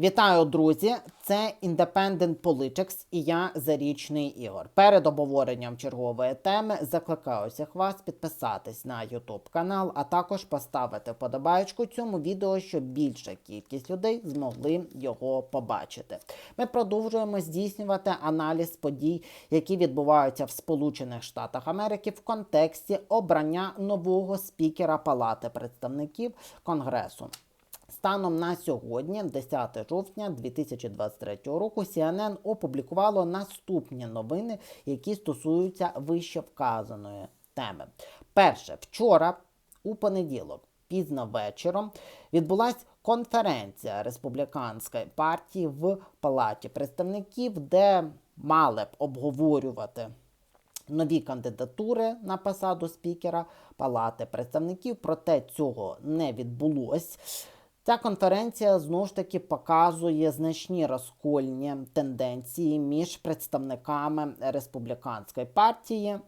Вітаю, друзі! Це Independent Politics і я Зарічний Ігор. Перед обговоренням чергової теми закликаю всіх вас підписатись на YouTube канал, а також поставити подобаєчку цьому відео, щоб більша кількість людей змогли його побачити. Ми продовжуємо здійснювати аналіз подій, які відбуваються в Сполучених Штатах Америки в контексті обрання нового спікера Палати представників Конгресу. Станом на сьогодні, 10 жовтня 2023 року, CNN опублікувало наступні новини, які стосуються вище вказаної теми. Перше, вчора, у понеділок, пізно вечором, відбулася конференція республіканської партії в Палаті представників, де мали б обговорювати нові кандидатури на посаду спікера Палати представників, проте цього не відбулось. Ця конференція знову ж таки показує значні розкольні тенденції між представниками республіканської партії.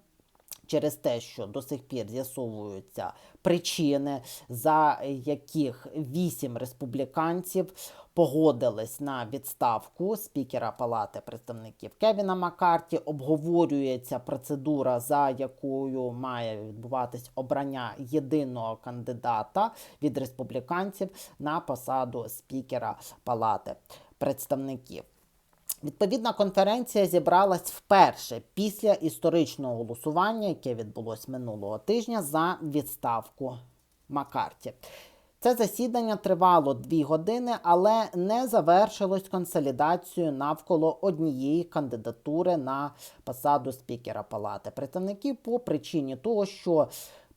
Через те, що до сих пір з'ясовуються причини, за яких вісім республіканців погодились на відставку спікера Палати представників Кевіна Маккарті, обговорюється процедура, за якою має відбуватись обрання єдиного кандидата від республіканців на посаду спікера Палати представників. Відповідна конференція зібралась вперше після історичного голосування, яке відбулось минулого тижня, за відставку Маккарті. Це засідання тривало дві години, але не завершилось консолідацією навколо однієї кандидатури на посаду спікера Палати представників по причині того, що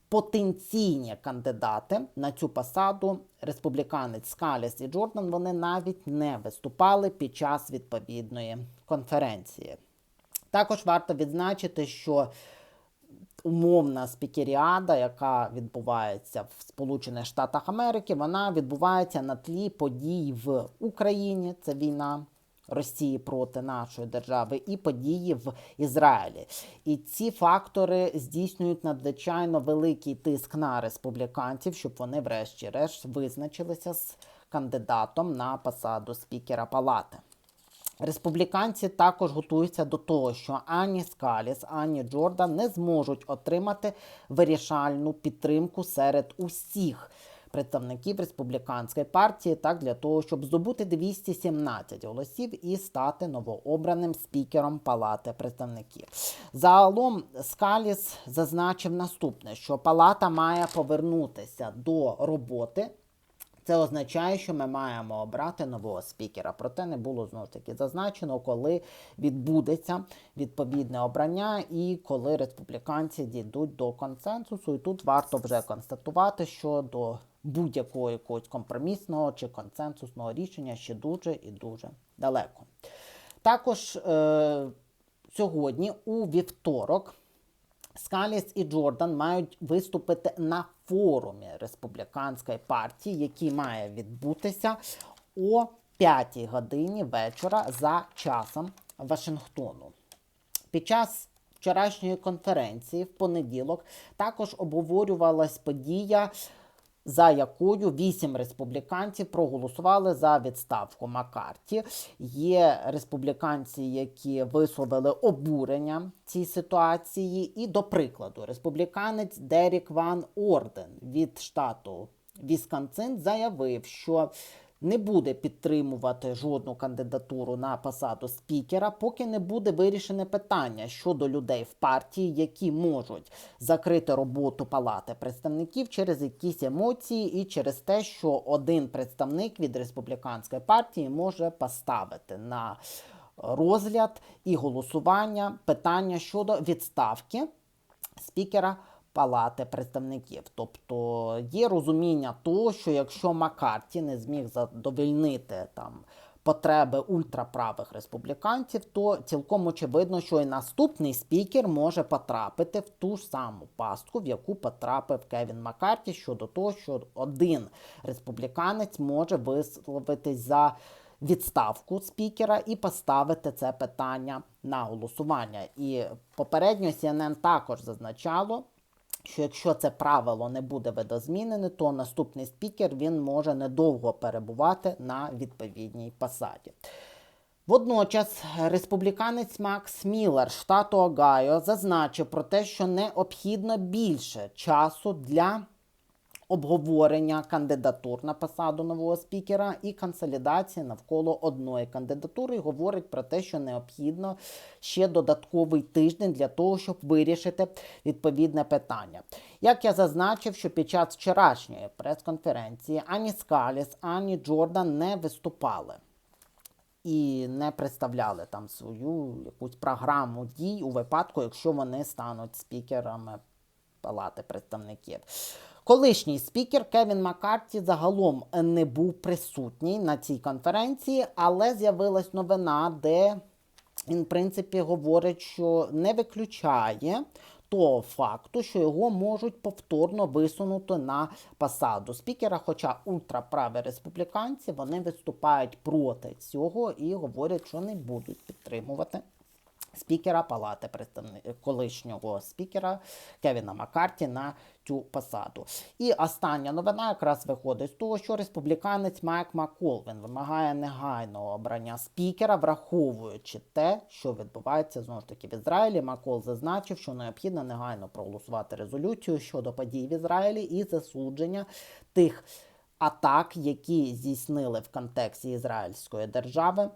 потенційні кандидати на цю посаду, республіканець Скаліс і Джордан, вони навіть не виступали під час відповідної конференції. Також варто відзначити, що умовна спікеріада, яка відбувається в Сполучених Штатах Америки, вона відбувається на тлі подій в Україні. Це війна. Росії проти нашої держави і події в Ізраїлі. І ці фактори здійснюють надзвичайно великий тиск на республіканців, щоб вони, врешті-решт, визначилися з кандидатом на посаду спікера палати. Республіканці також готуються до того, що ані Скаліс, ані Джордан не зможуть отримати вирішальну підтримку серед усіх представників республіканської партії, так для того, щоб здобути 217 голосів і стати новообраним спікером Палати представників. Загалом Скаліс зазначив наступне: що палата має повернутися до роботи. Це означає, що ми маємо обрати нового спікера. Проте не було знову ж таки зазначено, коли відбудеться відповідне обрання і коли республіканці дійдуть до консенсусу. І тут варто вже констатувати, що до будь-якого якогось компромісного чи консенсусного рішення ще дуже і дуже далеко. Також е- сьогодні, у вівторок, Скаліс і Джордан мають виступити на форумі республіканської партії, який має відбутися о 5 годині вечора за часом Вашингтону. Під час вчорашньої конференції в понеділок також обговорювалась подія за якою вісім республіканців проголосували за відставку Маккарті. Є республіканці, які висловили обурення цій ситуації. І, до прикладу, республіканець Дерік Ван Орден від штату Вісконсин заявив, що не буде підтримувати жодну кандидатуру на посаду спікера, поки не буде вирішене питання щодо людей в партії, які можуть закрити роботу палати представників через якісь емоції і через те, що один представник від республіканської партії може поставити на розгляд і голосування питання щодо відставки спікера. Палати представників. Тобто є розуміння того, що якщо Маккарті не зміг задовольнити там потреби ультраправих республіканців, то цілком очевидно, що і наступний спікер може потрапити в ту ж саму пастку, в яку потрапив Кевін Маккарті, щодо того, що один республіканець може висловитись за. Відставку спікера і поставити це питання на голосування. І попередньо CNN також зазначало, що якщо це правило не буде видозмінене, то наступний спікер він може недовго перебувати на відповідній посаді. Водночас республіканець Макс Міллер штату Огайо зазначив про те, що необхідно більше часу для обговорення кандидатур на посаду нового спікера і консолідації навколо одної кандидатури. І говорить про те, що необхідно ще додатковий тиждень для того, щоб вирішити відповідне питання. Як я зазначив, що під час вчорашньої прес-конференції ані Скаліс, ані Джордан не виступали і не представляли там свою якусь програму дій у випадку, якщо вони стануть спікерами Палати представників. Колишній спікер Кевін Маккарті загалом не був присутній на цій конференції, але з'явилась новина, де він, в принципі, говорить, що не виключає того факту, що його можуть повторно висунути на посаду спікера. Хоча ультраправі республіканці вони виступають проти цього і говорять, що не будуть підтримувати. Спікера Палати представників колишнього спікера Кевіна Маккарті на цю посаду. І остання новина якраз виходить з того, що республіканець Майк Маккол він вимагає негайного обрання спікера, враховуючи те, що відбувається знову ж таки в Ізраїлі. Маккол зазначив, що необхідно негайно проголосувати резолюцію щодо подій в Ізраїлі і засудження тих атак, які здійснили в контексті ізраїльської держави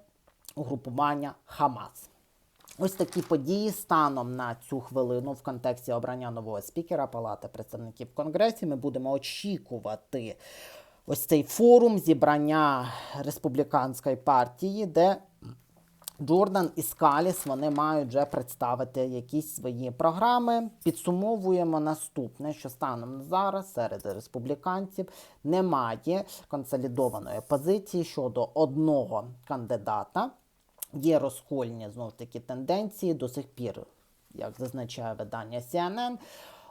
угрупування Хамас. Ось такі події станом на цю хвилину в контексті обрання нового спікера Палати представників в Конгресі. Ми будемо очікувати ось цей форум зібрання республіканської партії, де Джордан і Скаліс вони мають вже представити якісь свої програми. Підсумовуємо наступне, що станом зараз серед республіканців немає консолідованої позиції щодо одного кандидата. Є розкольні знову ж таки тенденції до сих пір, як зазначає видання CNN,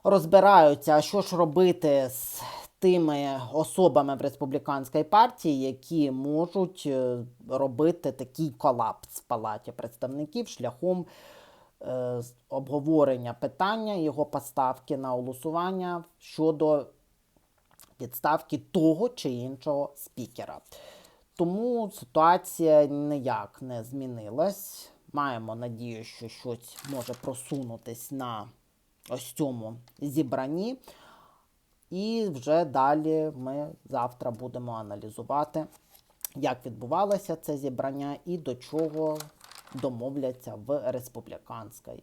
розбираються, що ж робити з тими особами в республіканській партії, які можуть е, робити такий колапс в палаті представників шляхом е, обговорення питання його поставки на голосування щодо відставки того чи іншого спікера. Тому ситуація ніяк не змінилась. Маємо надію, що щось може просунутись на ось цьому зібранні. І вже далі ми завтра будемо аналізувати, як відбувалося це зібрання і до чого домовляться в республіканській